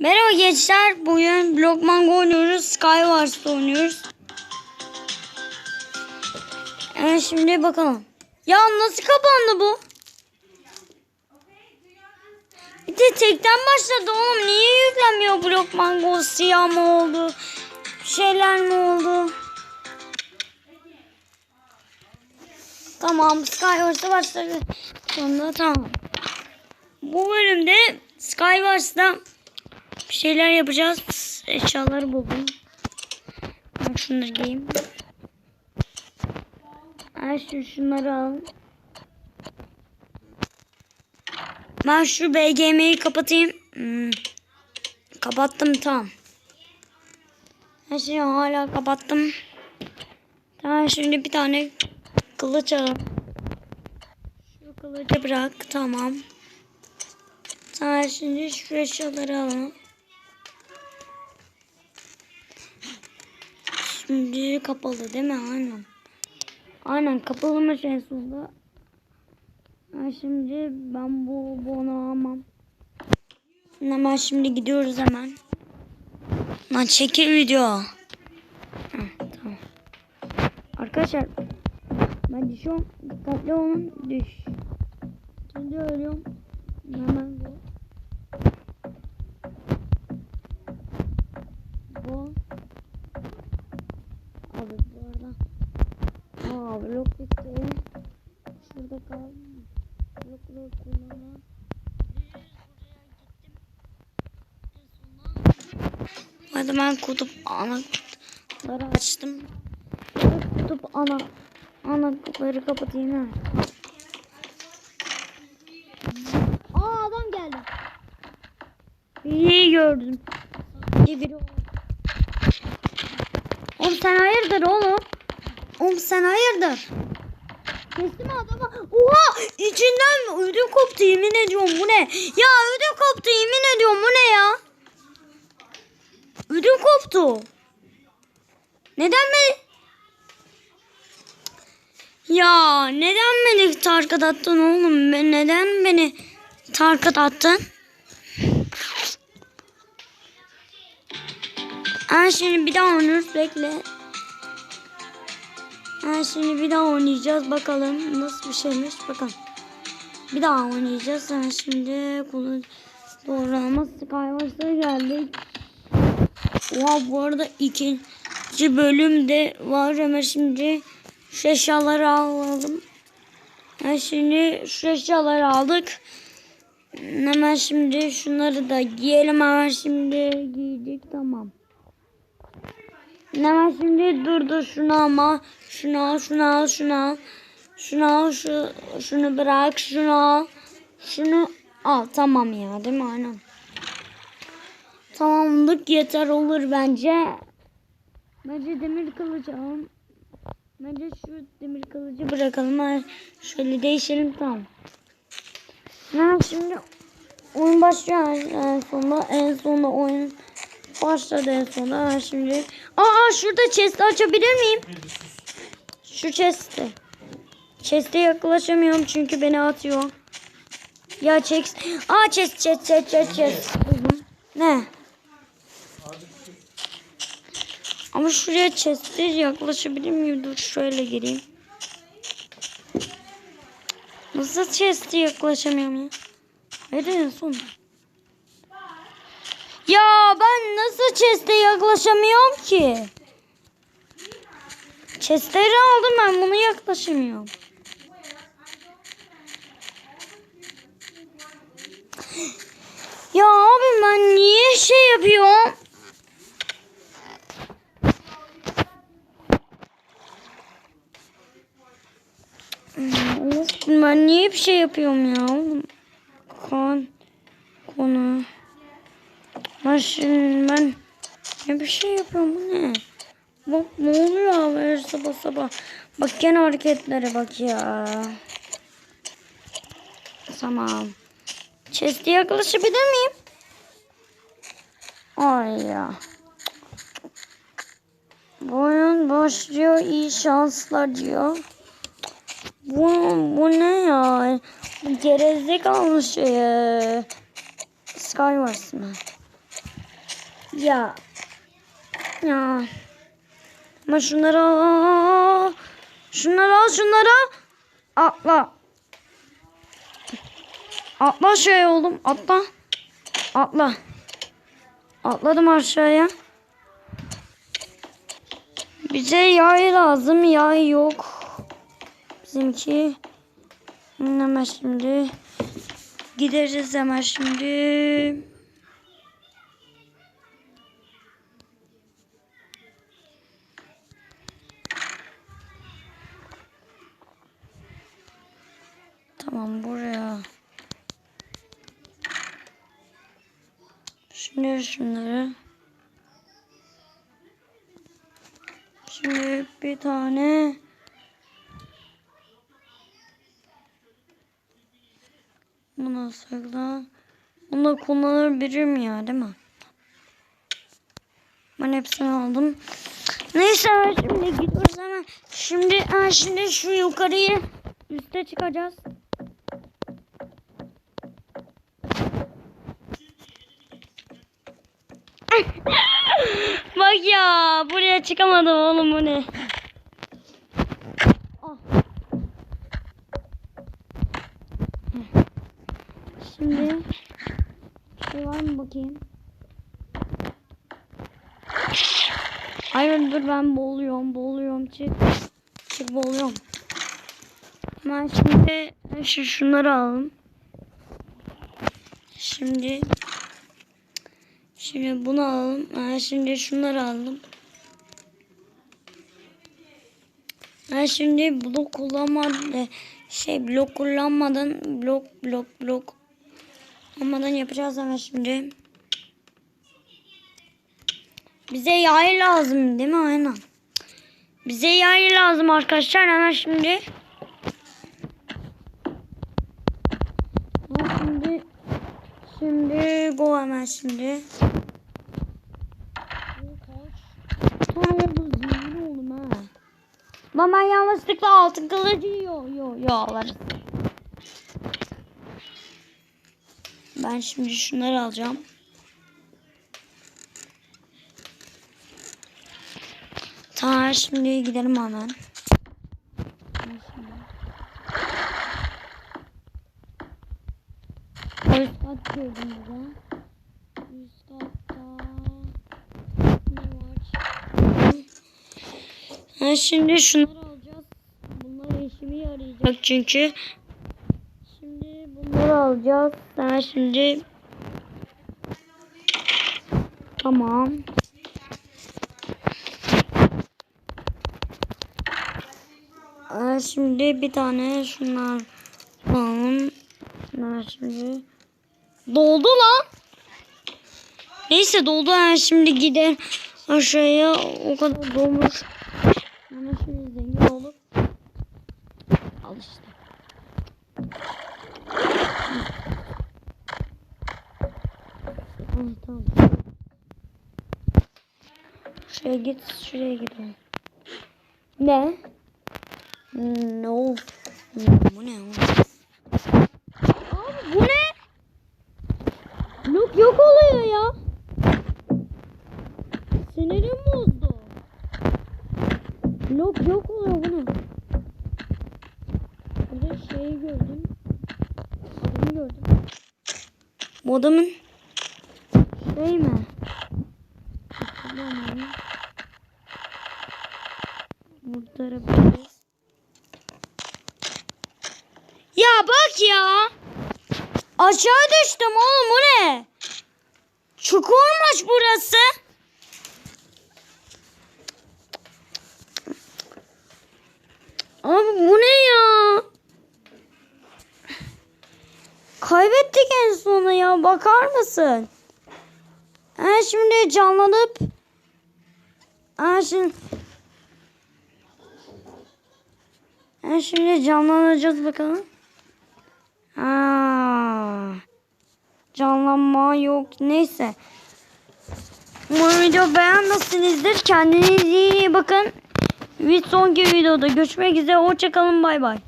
Merhaba gençler. Bugün Blockmango oynuyoruz. Skywars'ta oynuyoruz. Evet şimdi bakalım. Ya nasıl kapandı bu? Bir de tekten başladı oğlum. Niye yüklenmiyor Blockmango? Siyah mı oldu? Şeyler mi oldu? Tamam Skywars'ta başladı. Sonunda tamam. Bu bölümde Skywars'ta bir şeyler yapacağız. Eşyaları buldum. Ben şunları giyeyim. Ben şu şunları al. Ben şu BGM'yi kapatayım. Hmm. Kapattım tamam. Her şeyi hala kapattım. Tamam şimdi bir tane kılıç al. Şu kılıcı bırak tamam. Tamam şimdi şu eşyaları alalım. Şimdi kapalı değil mi? Aynen. Aynen kapalıymış en sonunda. Şimdi ben bu bunu almam. Hemen şimdi gidiyoruz hemen. Lan çekil video. Heh, tamam. Arkadaşlar ben düşüyorum. Dikkatli olun. Düş. Şimdi ölüyorum. Hemen bu. Bu. Abi bu arada. Aa blok bitti. Şurada kaldı. Blokları kullanma. Hadi ben kutup anahtarı açtım. Kutup ana anahtarı kapatayım ha. Aa adam geldi. İyi gördüm. Biri. Oğlum sen hayırdır oğlum? Oğlum sen hayırdır? Kesti mi adamı? Oha içinden ödüm koptu yemin ediyorum bu ne? Ya ödüm koptu yemin ediyorum bu ne ya? Ödüm koptu. Neden beni? Ya neden beni tarkat attın oğlum? Ben neden beni tarkat attın? Ha şimdi bir daha oynuyoruz bekle. Ha şimdi bir daha oynayacağız bakalım nasıl bir şeymiş bakalım. Bir daha oynayacağız. Ha şimdi konu doğru ama Skywars'a geldik. Oha bu arada ikinci bölümde var hemen şimdi şu eşyaları alalım. Ha şimdi şu eşyaları aldık. Hemen şimdi şunları da giyelim hemen şimdi giydik tamam. Hemen şimdi dur dur şunu ama şunu al şunu al şunu al şunu al şu, şunu bırak şunu al şunu al tamam ya değil mi aynen. Tamamlık yeter olur bence. Bence demir kılıcı alalım. Bence şu demir kılıcı bırakalım. Şöyle değişelim tamam. Ha, şimdi oyun başlıyor en sonunda. En sonunda oyun başladı en sonunda. Ha, şimdi. Aa şurada chest açabilir miyim? Şu chest'te. Chest'e yaklaşamıyorum çünkü beni atıyor. Ya çek. Aa chest chest chest chest chest. Ne? Ama şuraya chest'e yaklaşabilir miyim? Dur şöyle gireyim. Nasıl chest'e yaklaşamıyorum ya? Hayır en son. Ya ben nasıl chest'e yaklaşamıyorum ki? Chest'leri aldım ben bunu yaklaşamıyorum. Ya abi ben niye şey yapıyorum? Of, ben niye bir şey yapıyorum ya? Kan konu. Ben şimdi ben ne bir şey yapıyorum bu ne? Bak ne oluyor abi her sabah sabah. Bak gene hareketlere bak ya. Tamam. Chest'e yaklaşabilir miyim? Ay ya. Bu oyun başlıyor iyi şanslar diyor. Bu, bu ne ya? Bu Gerizekalı şey. Skywars mı? Ya. Ya. Ama şunları al. Şunları al şunları. Atla. Atla şey oğlum. Atla. Atla. Atladım aşağıya. Bize yay lazım. Yay yok. Bizimki. Hemen şimdi. Gideriz hemen şimdi. Tamam buraya. Şimdi şunları. Şimdi bir tane. Bunu sakla. Bunu da kullanabilirim ya değil mi? Ben hepsini aldım. Neyse şimdi gidiyoruz hemen. Şimdi şimdi şu yukarıyı üste çıkacağız. Bak ya buraya çıkamadım oğlum bu ne? Ah. Şimdi şey var mı bakayım? Hayır dur ben boğuluyorum boğuluyorum çık. Çık boğuluyorum. Ben şimdi şu şunları alalım. Şimdi Şimdi bunu alalım. Ha, şimdi şunları aldım. Ha, şimdi blok kullanmadan şey blok kullanmadan blok blok blok olmadan yapacağız ama şimdi. Bize yay lazım değil mi? Aynen. Bize yay lazım arkadaşlar hemen şimdi. Şimdi şimdi go hemen şimdi. Tamam bu zengin oğlum ha. Ama ben yanlışlıkla altın kılıcı yo yo yo Ben şimdi şunları alacağım. Tamam şimdi gidelim hemen. Üst kat gördüm burada. Üst katta ne var? Ha, şimdi şunları alacağız. Bunlar işime yarayacak çünkü. Alacağız. Ha, şimdi Tamam. Ha, şimdi bir tane şunlar alalım. Ha, şimdi doldu lan. Neyse doldu ha şimdi gider aşağıya o kadar dolmuş. Ama şimdi zengin olup al Ay, tamam. Şuraya git, şuraya gidelim. Ne? No. Bu ne? Abi bu ne? Yok yok oluyor ya. Sinirim bozdu. Yok yok oluyor bu ne? Burada şeyi gördüm. Adamı gördüm. Bu şey mi? Hatırlamıyorum. Burada arabiliriz. Ya bak ya. Aşağı düştüm oğlum bu ne? Çukurmuş burası. Abi bu ne ya? Kaybettik en sona ya bakar mısın? Ha şimdi canlanıp Ha şimdi Ha şimdi canlanacağız bakalım. Ha. Canlanma yok. Neyse. Umarım video beğenmişsinizdir. Kendinize iyi bakın. Bir sonraki videoda görüşmek üzere. Hoşçakalın. Bay bay.